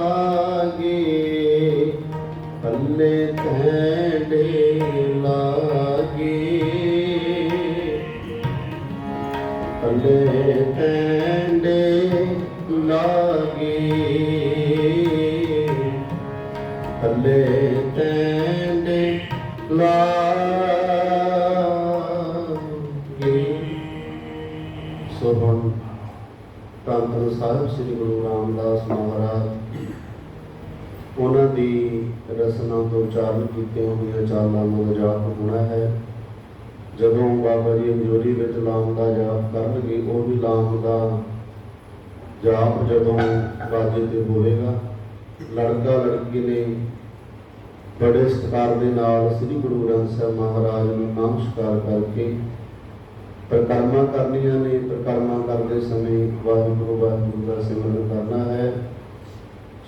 ਲਾਗੇ, ਪੱਲੇ ਤੈਂਡੇ ਲਾਗੇ। ਪੱਲੇ ਤੈਂਡੇ ਲਾਗੇ, ਪੱਲੇ ਤੈਂਡੇ ਲਾਗੇ। ਸੋ ਹੁਣ ਧੰਨ ਸਾਹਿਬ ਸ੍ਰੀ ਗੁਰੂ ਰਾਮਦਾਸ ਮਹਾਰਾਜ ਉਹਨਾਂ ਦੀ ਰਸਨਾ ਤੋਂ ਉਚਾਰਨ ਕੀਤੀਆਂ ਹੋਈਆਂ ਚਾਲਾਂ ਨੂੰ ਜਾਪ ਹੋਣਾ ਹੈ। ਜਦੋਂ ਬਾਬਾ ਜੀ ਅੰਜੋਰੀ ਵਿੱਚ ਲਾਮ ਦਾ ਜਾਪ ਕਰਨਗੇ, ਉਹ ਵੀ ਲਾਮ ਦਾ ਜਾਪ ਜਦੋਂ ਬਾਜੇ ਤੇ ਹੋਵੇਗਾ। ਲੜਕਾ ਲੜਕੀ ਨੇ ਬੜੇ ਸਤਿਕਾਰ ਦੇ ਨਾਲ ਸ੍ਰੀ ਗੁਰੂ ਗ੍ਰੰਥ ਸਾਹਿਬ ਮਹਾਰਾਜ ਨੂੰ ਨਮਸਕਾਰ ਕਰਕੇ ਪ੍ਰਕਰਮਾ ਕਰਨੀਆਂ ਨੇ। ਪ੍ਰਕਰਮਾ ਕਰਦੇ ਸਮੇਂ ਵਾਹਿਗੁਰੂ ਵਾਹਿਗੁਰੂ ਦਾ ਸਿਮਰਨ ਕਰਨਾ ਹੈ।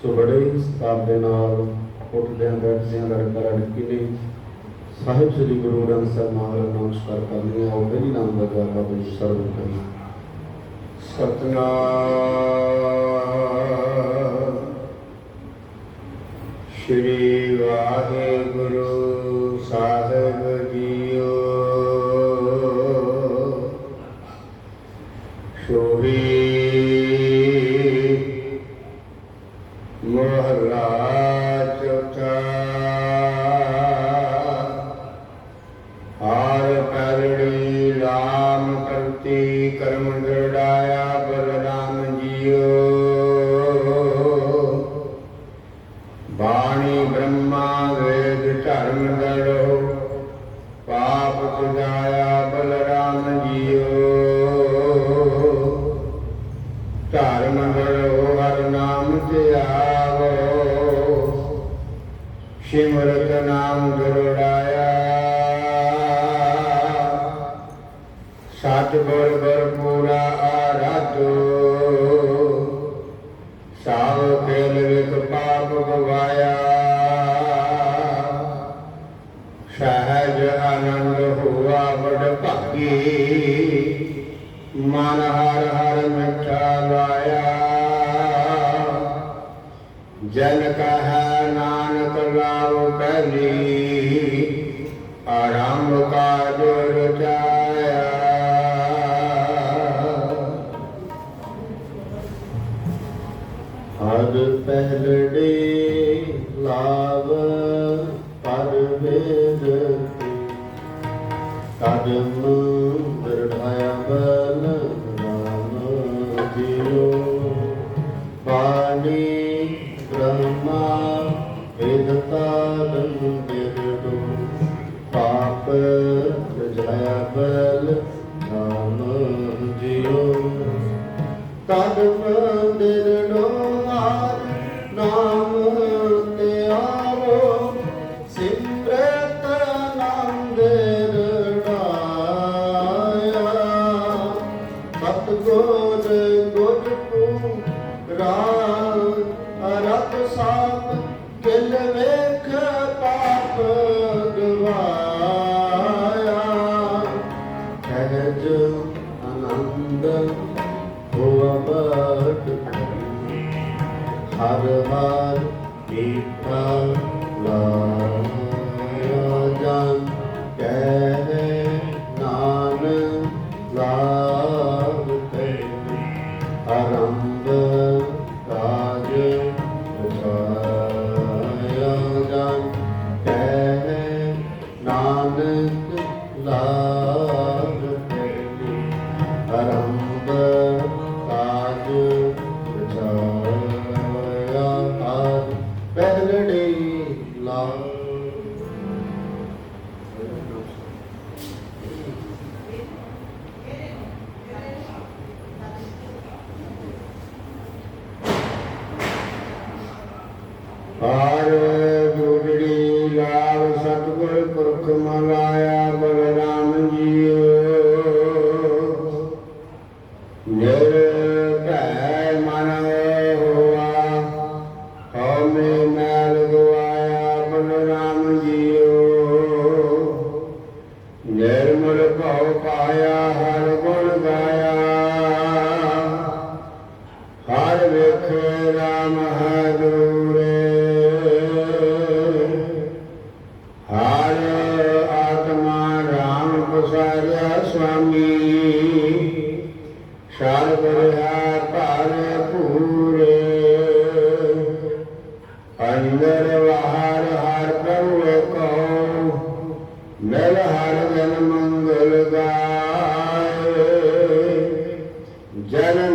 ਸੋ ਬੜੇ ਹੀ ਸਤਿਕਾਰ ਦੇ ਨਾਲ ਉੱਠਦਿਆਂ, ਬੈਠਦਿਆਂ, ਲੜਕਾ, ਲੜਕੀ ਨੇ ਸਾਹਿਬ ਸ੍ਰੀ ਗੁਰੂ ਗ੍ਰੰਥ ਸਾਹਿਬ ਮਹਾਰਾਜ ਨਮਸਕਾਰ ਨਮਸਕਾਰ ਕਰਨੀਆਂ ਉਹ ਪਹਿਲੀ ਨਾਮ ਦਾ ਜਾਪਾ ਬਈ ਸਰਵ ਕਰੀ। ਸਤਨਾਮ। ਸ਼੍ਰੀ ਵਾਹਿਗੁਰੂ। ਕਰਮ ਬਲਰਾਮ ਜੀਓ। ਬਾਣੀ ਬ੍ਰਹਮਾ ਵੇਦ ਧਰਮ ਦਰੋ ਪਾਪ ਤੁਜਾਇਆ ਬਲਰਾਮ ਜੀਓ। ਧਰਮ ਦਰੋ ਹਰ ਨਾਮ ਤੇ ਆਵੋ। ਸਿਮਰਤ ਨਾਮ ਦਰੜਾਇਆ ਸਤ ਜਨ ਕਹੈ ਨਾਨਕ ਲਾਉ ਪਹਿਲੀ ਆਰੰਭ ਕਾਜ ਰਚਾਇਆ ਹਰ ਪਹਿਲੜੇ ਲਾਵ ਪਰ ਵੇਦ ਕਦਮ ਦਰੜਾਇਆ ਬਲ ਰਾਮ ਜੀਓ ਪਾਣੀ ਵੇਦ ਬਿਰਦੋ ਪਾਪ ਰਜਾਇਆ ਬਲ ਰਾਮ ਜੀਓ ਤਦ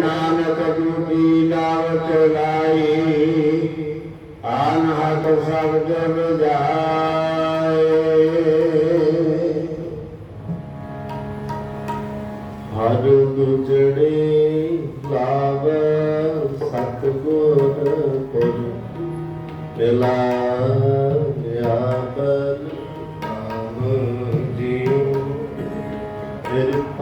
ਨਾਨਕ ਜੂਤੀ ਲਾਵਤ ਲਾਈ ਆਨ ਹਤ ਸਭ ਜਗ ਜਾਏ। ਹਰਿ ਗੁਜੜੇ ਲਾਵ ਸਤ ਗੁਰ ਤੇ ਮਿਲਾ ਆਪਨ ਆਮ ਜੀਉ ਨਿਰਪ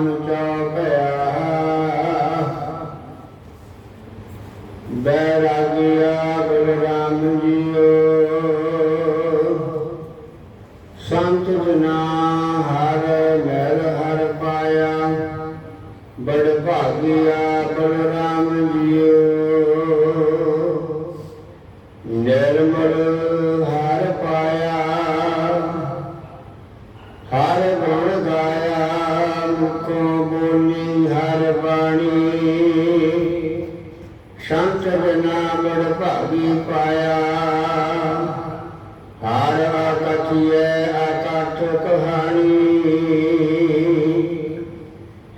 ਨਿਰਮਲ ਪਾਇਆ, ਹਰ ਗੁਣ ਗਾਇਆ ਮੁਖੋਂ ਬੋਲੀ ਹਰ ਬਾਣੀ। ਸ਼ੰਤ ਬਿਨਾ ਮੜ ਭਾਗੀ ਪਾਇਆ, ਹਰ ਆਕਥੀਏ ਆਕਾਠ ਕਹਾਣੀ।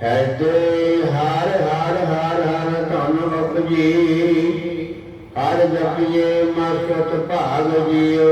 ਹੈ ਹਰ ਹਰ ਹਰ ਹਰ ਹਰ ਜਪੀਏ ਚਤੁਰ ਭਾਗ ਵੀਰ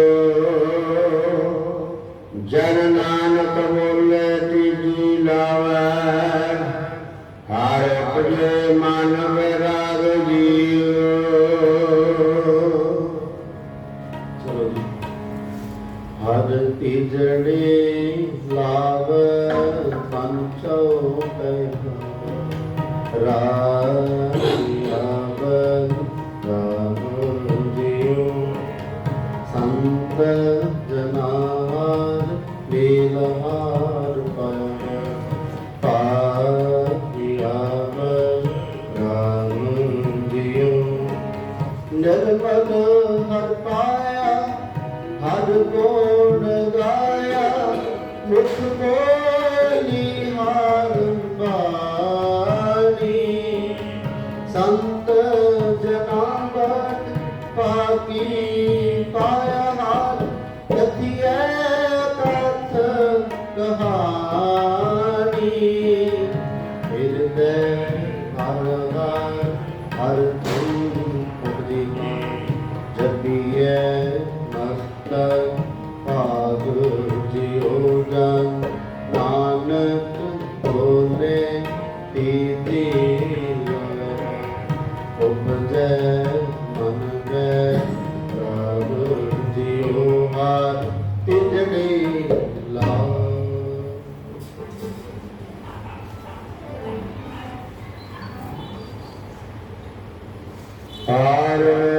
ਕਰਤਾਇਆ ਹਰ ਕੋ Amen.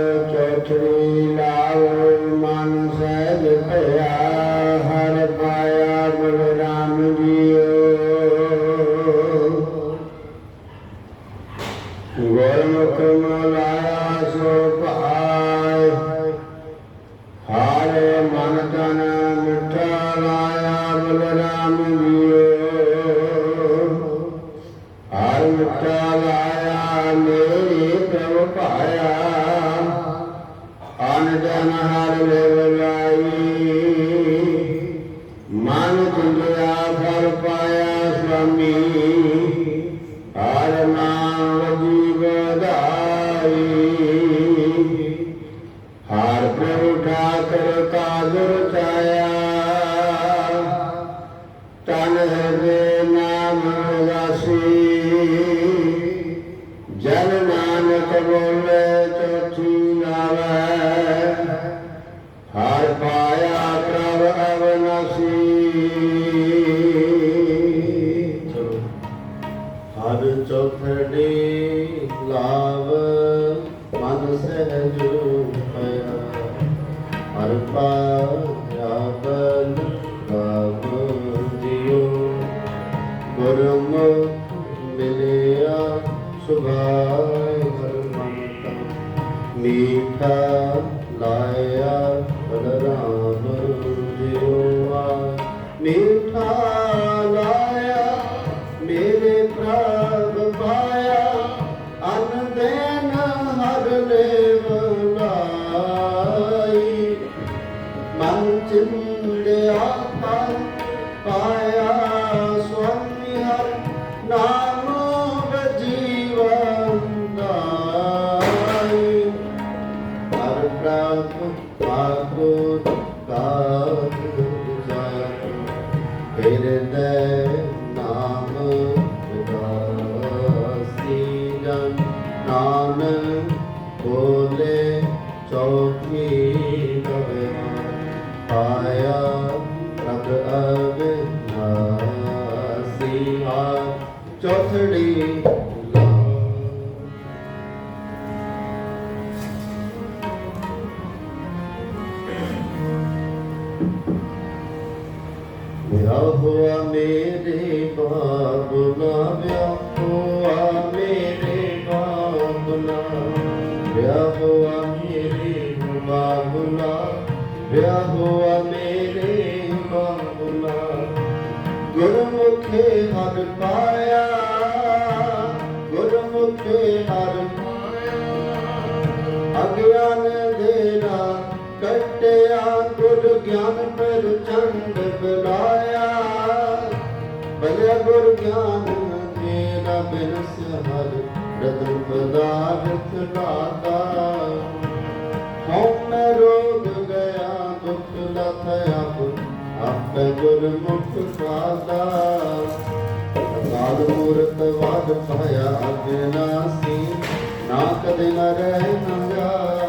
ਹਰ ਚੌਥੜੇ ਲਾਵ, ਮਨ ਸਹਿਜ ਪਿਆ ਹਰ ਪਾਇਆ ਬਲ ਰਾਮ ਜਿਉ। ਗੁਰਮੁਖ ਮਿਲਿਆ ਸੁਭਾਇ ਹਰ ਮੰਤਾ ਮੀਠਾ ਲਾਇਆ ਬਲਰਾਮ। ਚੌਥੜੀ। ਵਿਆਹ ਹੋਆ ਮੇਰੇ ਬਾਬੁਲਾ ਵਿਆਹ ਹੋਆ ਮੇਰੇ ਬਾਬੁਲਾ ਵਿਆਹ ਹੋਆ ਮੇਰੇ ਬਾਬੁਲਾ ਵਿਆਹ ਹੋਆ ਗਿਆਨ ਦੇਰਾ ਬਿਨਸ ਹਰ ਰਤਨ ਪਦਾਰਥ ਦਾਤਾ ਹਉ ਮੈਂ ਰੋਗ ਗਿਆ, ਦੁਖ ਲਥਿਆ ਆਪੇ ਗੁਰ ਮੁਖ ਸਾਦਾ। ਕਾਲ ਮੂਰਤ ਵਾਦ ਪਾਇਆ ਅਗਨਾਸੀ ਨਾ ਕਦੇ ਨ ਰਹਿ ਨ ਜਾਇਆ